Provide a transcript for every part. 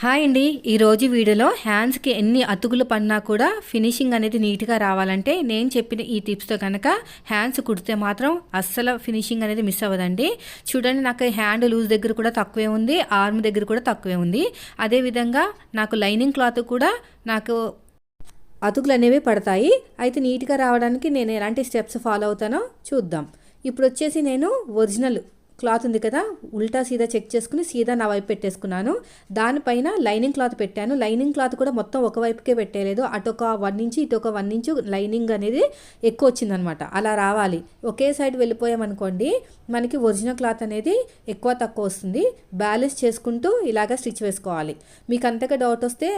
Hi అండి. ఈరోజు వీడియోలో హ్యాండ్స్కి ఎన్ని అతుకులు పడినా కూడా ఫినిషింగ్ అనేది నీట్గా రావాలంటే నేను చెప్పిన ఈ టిప్స్తో కనుక హ్యాండ్స్ కుడితే మాత్రం అస్సలు ఫినిషింగ్ అనేది మిస్ అవ్వదండి. చూడండి నాకు హ్యాండ్ లూజ్ దగ్గర కూడా తక్కువే ఉంది ఆర్మ్ దగ్గర కూడా తక్కువే ఉంది. అదేవిధంగా నాకు లైనింగ్ క్లాత్ కూడా నాకు అతుకులు అనేవి పడతాయి. అయితే నీట్గా రావడానికి నేను ఎలాంటి స్టెప్స్ ఫాలో అవుతానో చూద్దాం. ఇప్పుడు వచ్చేసి నేను ఒరిజినల్ క్లాత్ ఉంది కదా ఉల్టా సీదా చెక్ చేసుకుని సీదా నా వైపు పెట్టేసుకున్నాను. దానిపైన లైనింగ్ క్లాత్ పెట్టాను. లైనింగ్ క్లాత్ కూడా మొత్తం ఒక వైపుకే పెట్టేయలేదు. అటు ఒక వన్ ఇంచు ఇటు ఒక వన్ ఇంచు లైనింగ్ అనేది ఎక్కువ వచ్చిందనమాట. అలా రావాలి. ఒకే సైడ్ వెళ్ళిపోయామనుకోండి మనకి ఒరిజినల్ క్లాత్ అనేది ఎక్కువ తక్కువ వస్తుంది. బ్యాలెన్స్ చేసుకుంటూ ఇలాగ స్టిచ్ వేసుకోవాలి. మీకు అంతగా డౌట్ వస్తే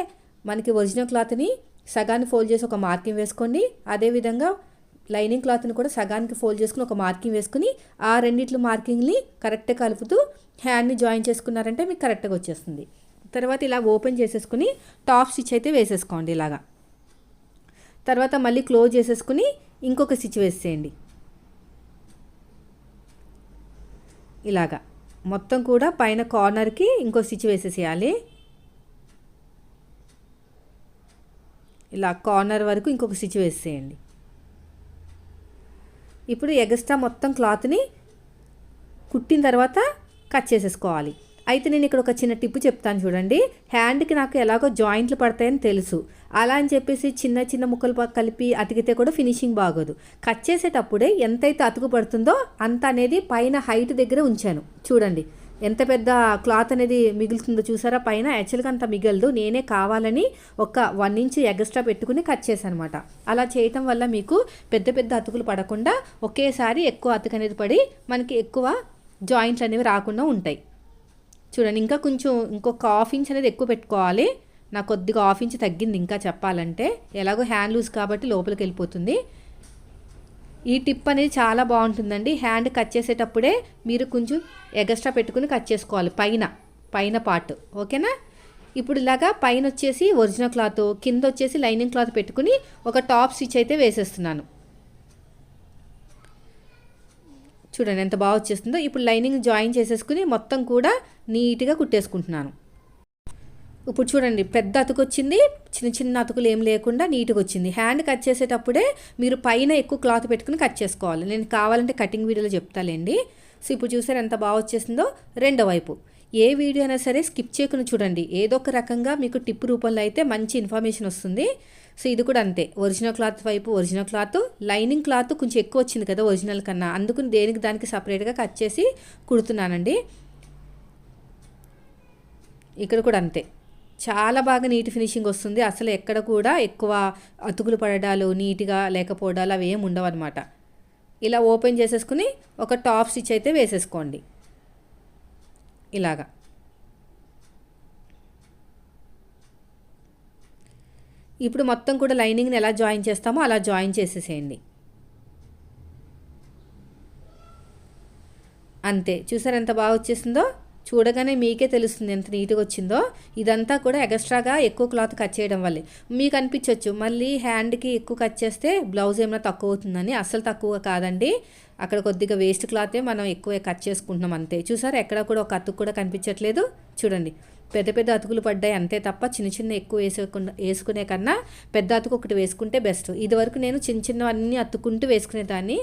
మనకి ఒరిజినల్ క్లాత్ని సగాన్ని ఫోల్డ్ చేసి ఒక మార్కింగ్ వేసుకోండి. అదేవిధంగా లైనింగ్ క్లాత్ని కూడా సగానికి ఫోల్డ్ చేసుకుని ఒక మార్కింగ్ వేసుకుని ఆ రెండిట్లు మార్కింగ్ని కరెక్ట్గా కలుపుతూ హ్యాండ్ని జాయిన్ చేసుకున్నారంటే మీకు కరెక్ట్గా వచ్చేస్తుంది. తర్వాత ఇలా ఓపెన్ చేసేసుకుని టాప్ స్టిచ్ అయితే వేసేసుకోండి ఇలాగా. తర్వాత మళ్ళీ క్లోజ్ చేసేసుకుని ఇంకొక స్టిచ్ వేసేయండి. ఇలాగా. మొత్తం కూడా పైన కార్నర్కి ఇంకో స్టిచ్ వేసేసేయాలి. ఇలా కార్నర్ వరకు ఇంకొక స్టిచ్ వేసేయండి. ఇప్పుడు ఎగస్ట్రా మొత్తం క్లాత్ని కుట్టిన తర్వాత కట్ చేసేసుకోవాలి. అయితే నేను ఇక్కడ ఒక చిన్న టిప్ చెప్తాను చూడండి. హ్యాండ్కి నాకు ఎలాగో జాయింట్లు పడతాయని తెలుసు. అలా అని చెప్పేసి చిన్న చిన్న ముక్కలు కలిపి అతికితే కూడా ఫినిషింగ్ బాగోదు. కట్ చేసేటప్పుడే ఎంతైతే అతుకు పడుతుందో అంత అనేది పైన హైట్ దగ్గర ఉంచాను. చూడండి. ఎంత పెద్ద క్లాత్ అనేది మిగులుతుందో చూసారా? పైన యాక్చువల్గా అంత మిగలదు. నేనే కావాలని ఒక వన్ ఇంచ్ ఎగస్ట్రా పెట్టుకుని కట్ చేశాను అనమాట అలా చేయటం వల్ల మీకు పెద్ద పెద్ద అతుకులు పడకుండా ఒకేసారి ఎక్కువ అతుకు అనేది పడి మనకి ఎక్కువ జాయింట్స్ అనేవి రాకుండా ఉంటాయి. చూడండి ఇంకా కొంచెం ఇంకొక హాఫ్ ఇంచ్ అనేది ఎక్కువ పెట్టుకోవాలి. నాకు కొద్దిగా హాఫ్ ఇంచ్ తగ్గింది ఇంకా చెప్పాలంటే. ఎలాగో హ్యాండ్ లూజ్ కాబట్టి లోపలికి వెళ్ళిపోతుంది. ఈ టిప్ అనేది చాలా బాగుంటుందండి. హ్యాండ్ కట్ చేసేటప్పుడే మీరు కొంచెం ఎగస్ట్రా పెట్టుకుని కట్ చేసుకోవాలి. పైన పైన పార్ట్. ఓకేనా? ఇప్పుడు ఇలాగా పైన వచ్చేసి ఒరిజినల్ క్లాత్ కింద వచ్చేసి లైనింగ్ క్లాత్ పెట్టుకుని ఒక టాప్ స్టిచ్ అయితే వేసేస్తున్నాను. చూడండి ఎంత బాగా వచ్చేస్తుందో. ఇప్పుడు లైనింగ్ జాయిన్ చేసేసుకుని మొత్తం కూడా నీట్గా కుట్టేసుకుంటున్నాను. ఇప్పుడు చూడండి పెద్ద అతుకు వచ్చింది చిన్న చిన్న అతుకులు ఏం లేకుండా నీట్గా వచ్చింది హ్యాండ్ కట్ చేసేటప్పుడే మీరు పైన ఎక్కువ క్లాత్ పెట్టుకుని కట్ చేసుకోవాలి. నేను కావాలంటే కటింగ్ వీడియోలో చెప్తాలేండి. సో ఇప్పుడు చూసారు ఎంత బాగా వచ్చేసిందో? రెండో వైపు. ఏ వీడియో అయినా సరే స్కిప్ చేయకుండా చూడండి. ఏదో ఒక రకంగా మీకు టిప్ రూపంలో అయితే మంచి ఇన్ఫర్మేషన్ వస్తుంది. సో ఇది కూడా అంతే. ఒరిజినల్ క్లాత్ వైపు ఒరిజినల్ క్లాత్ లైనింగ్ క్లాత్ కొంచెం ఎక్కువ వచ్చింది కదా ఒరిజినల్ కన్నా. అందుకని దేనికి దానికి సపరేట్గా కట్ చేసి కుడుతున్నానండి. ఇక్కడ కూడా అంతే. చాలా బాగా నీట్ ఫినిషింగ్ వస్తుంది. అసలు ఎక్కడ కూడా ఎక్కువ అతుకులు పడడాలు నీట్గా లేకపోవడాలు అవి ఏమి ఉండవు అనమాట ఇలా ఓపెన్ చేసేసుకుని ఒక టాప్ స్టిచ్ అయితే వేసేసుకోండి. ఇలాగా. ఇప్పుడు మొత్తం కూడా లైనింగ్ని ఎలా జాయిన్ చేస్తామో అలా జాయిన్ చేసేసేయండి. అంతే. చూసారు ఎంత బాగా వచ్చేసిందో? చూడగానే మీకే తెలుస్తుంది ఎంత నీట్గా వచ్చిందో. ఇదంతా కూడా ఎక్స్ట్రాగా ఎక్కువ క్లాత్ కట్ చేయడం వల్లే. మీకు అనిపించవచ్చు మళ్ళీ హ్యాండ్కి ఎక్కువ కట్ చేస్తే బ్లౌజ్ ఏమైనా తక్కువ అవుతుందని. అస్సలు తక్కువ కాదండి. అక్కడ కొద్దిగా వేస్ట్ క్లాతే మనం ఎక్కువ కట్ చేసుకుంటున్నాం అంతే. చూసారు? ఎక్కడ కూడా ఒక అతుకు కూడా కనిపించట్లేదు. చూడండి. పెద్ద పెద్ద అతుకులు పడ్డాయి అంతే తప్ప చిన్న చిన్న ఎక్కువ వేసుకున్న వేసుకునే కన్నా పెద్ద అతుకు ఒకటి వేసుకుంటే బెస్ట్. ఇదివరకు నేను చిన్న చిన్నవన్నీ అతుక్కుంటూ వేసుకునేదాన్ని.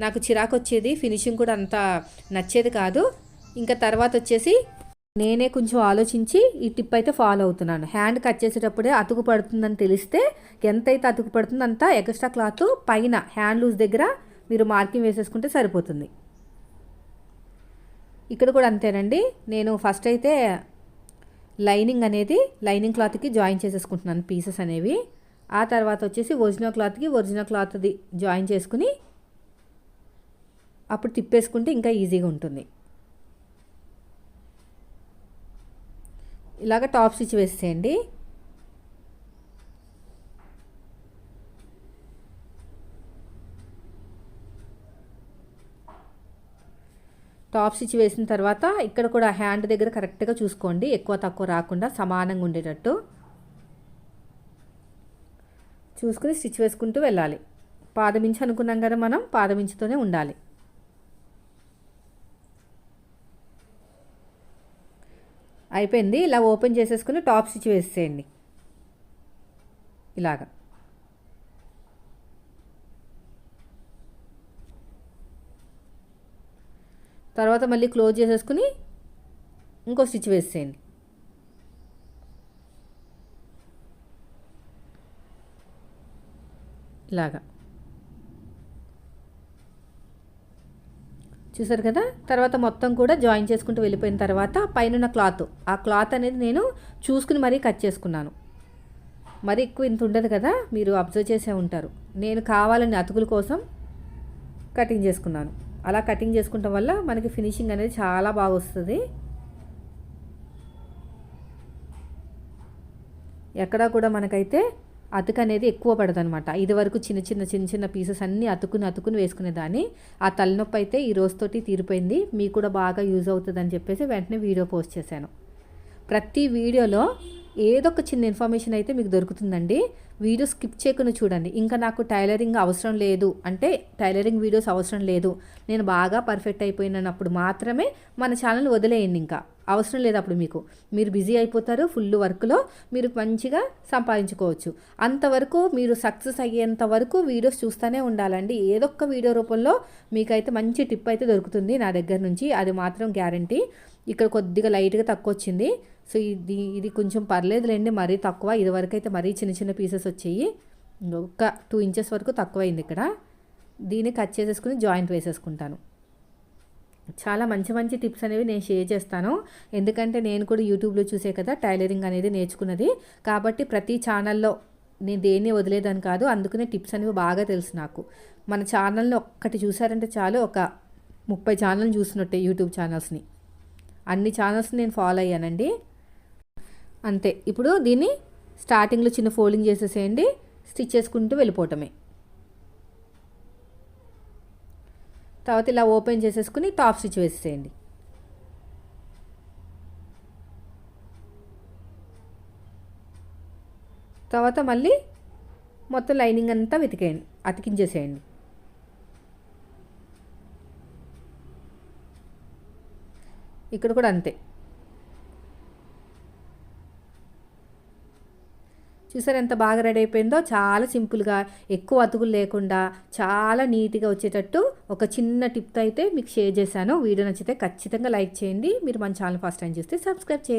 నాకు చిరాకు వచ్చేది. ఫినిషింగ్ కూడా అంత నచ్చేది కాదు. ఇంకా తర్వాత వచ్చేసి నేనే కొంచెం ఆలోచించి ఈ టిప్ అయితే ఫాలో అవుతున్నాను. హ్యాండ్ కట్ చేసేటప్పుడే అతుకు పడుతుందని తెలిస్తే ఎంతైతే అతుకు పడుతుందో అంత ఎక్స్ట్రా క్లాత్ పైన హ్యాండ్ లూజ్ దగ్గర మీరు మార్కింగ్ వేసేసుకుంటే సరిపోతుంది. ఇక్కడ కూడా అంతేనండి. నేను ఫస్ట్ అయితే లైనింగ్ అనేది లైనింగ్ క్లాత్కి జాయిన్ చేసేసుకుంటున్నాను పీసెస్ అనేవి. ఆ తర్వాత వచ్చేసి ఒరిజినల్ క్లాత్కి ఒరిజినల్ క్లాత్ది జాయిన్ చేసుకుని అప్పుడు తిప్పేసుకుంటే ఇంకా ఈజీగా ఉంటుంది. ఇలాగ టాప్ స్టిచ్ వేసేయండి. టాప్ స్టిచ్ వేసిన తర్వాత ఇక్కడ కూడా హ్యాండ్ దగ్గర కరెక్ట్గా చూసుకోండి. ఎక్కువ తక్కువ రాకుండా సమానంగా ఉండేటట్టు. చూసుకుని స్టిచ్ వేసుకుంటూ వెళ్ళాలి. పాదమించి అనుకున్నాం కదా మనం పాదమించుతోనే ఉండాలి. అయిపోయింది. ఇలా ఓపెన్ చేసేసుకుని టాప్ స్టిచ్ వేసేయండి. ఇలాగా. తర్వాత మళ్ళీ క్లోజ్ చేసేసుకుని ఇంకో స్టిచ్ వేసేయండి. ఇలాగా. చూసారు కదా? తర్వాత మొత్తం కూడా జాయిన్ చేసుకుంటూ వెళ్ళిపోయిన తర్వాత పైన క్లాత్. ఆ క్లాత్ అనేది నేను చూసుకుని మరీ కట్ చేసుకున్నాను. మరి ఎక్కువ ఇంత ఉండదు కదా? మీరు అబ్జర్వ్ చేసే ఉంటారు. నేను కావాలని అతుకుల కోసం కటింగ్ చేసుకున్నాను. అలా కటింగ్ చేసుకుంటాం వల్ల మనకి ఫినిషింగ్ అనేది చాలా బాగా వస్తుంది. ఎక్కడా కూడా మనకైతే అతుకు అనేది ఎక్కువ పడదనమాట ఇది వరకు చిన్న చిన్న చిన్న చిన్న పీసెస్ అన్నీ అతుకుని అతుకుని వేసుకునేదాన్ని ఆ తలనొప్పి అయితే ఈ రోజుతోటి తీరిపోయింది. మీకు కూడా బాగా యూజ్ అవుతుంది అని చెప్పేసి వెంటనే వీడియో పోస్ట్ చేశాను. ప్రతి వీడియోలో ఏదో ఒక చిన్న ఇన్ఫర్మేషన్ అయితే మీకు దొరుకుతుందండి. వీడియో స్కిప్ చేయకుండా చూడండి. ఇంకా నాకు టైలరింగ్ అవసరం లేదు. అంటే టైలరింగ్ వీడియోస్ అవసరం లేదు. నేను బాగా పర్ఫెక్ట్ అయిపోయినప్పుడు మాత్రమే మన ఛానల్ వదిలేయండి ఇంకా. అవసరం లేదు అప్పుడు మీకు. మీరు బిజీ అయిపోతారు ఫుల్ వర్క్లో మీరు మంచిగా సంపాదించుకోవచ్చు. అంతవరకు మీరు సక్సెస్ అయ్యేంత వరకు వీడియోస్ చూస్తూనే ఉండాలండి. ఏదో ఒక వీడియో రూపంలో మీకైతే మంచి టిప్ అయితే దొరుకుతుంది నా దగ్గర నుంచి. అది మాత్రం గ్యారంటీ. ఇక్కడ కొద్దిగా లైట్గా తక్కువ వచ్చింది సో ఇది ఇది కొంచెం పర్లేదులేండి మరీ తక్కువ. ఇదివరకు అయితే మరీ చిన్న చిన్న పీసెస్ వచ్చాయి. ఒక టూ ఇంచెస్ వరకు తక్కువైంది ఇక్కడ. దీన్ని కట్ చేసేసుకుని జాయింట్ వేసేసుకుంటాను. చాలా మంచి మంచి టిప్స్ అనేవి నేను షేర్ చేస్తాను. ఎందుకంటే నేను కూడా యూట్యూబ్లో చూసే కదా టైలరింగ్ అనేది నేర్చుకున్నది. కాబట్టి ప్రతి ఛానల్లో నేను దేన్ని వదిలేదని కాదు అందుకనే టిప్స్ అనేవి బాగా తెలుసు నాకు. మన ఛానల్ని ఒక్కటి చూసారంటే చాలు ఒక ముప్పై ఛానల్ చూసినట్టే యూట్యూబ్ ఛానల్స్ని. అన్ని ఛానల్స్ని నేను ఫాలో అయ్యానండి. అంతే. ఇప్పుడు దీన్ని స్టార్టింగ్లో చిన్న ఫోల్డింగ్ చేసేసేయండి స్టిచ్ చేసుకుంటూ వెళ్ళిపోవటమే. తర్వాత ఇలా ఓపెన్ చేసేసుకుని టాప్ స్టిచ్ వేసేయండి తర్వాత మళ్ళీ మొత్తం లైనింగ్ అంతా వెతికేయండి అతికించేసేయండి. ఇక్కడ కూడా అంతే. చూసారు ఎంత బాగా రెడీ అయిపోయిందో? చాలా సింపుల్గా ఎక్కువ అతుకులు లేకుండా చాలా నీట్గా వచ్చేటట్టు ఒక చిన్న టిప్తో అయితే మీకు షేర్ చేశాను. వీడియో నచ్చితే ఖచ్చితంగా లైక్ చేయండి. మీరు మన ఛానల్ ఫస్ట్ టైం చూస్తే సబ్స్క్రైబ్ చేయండి.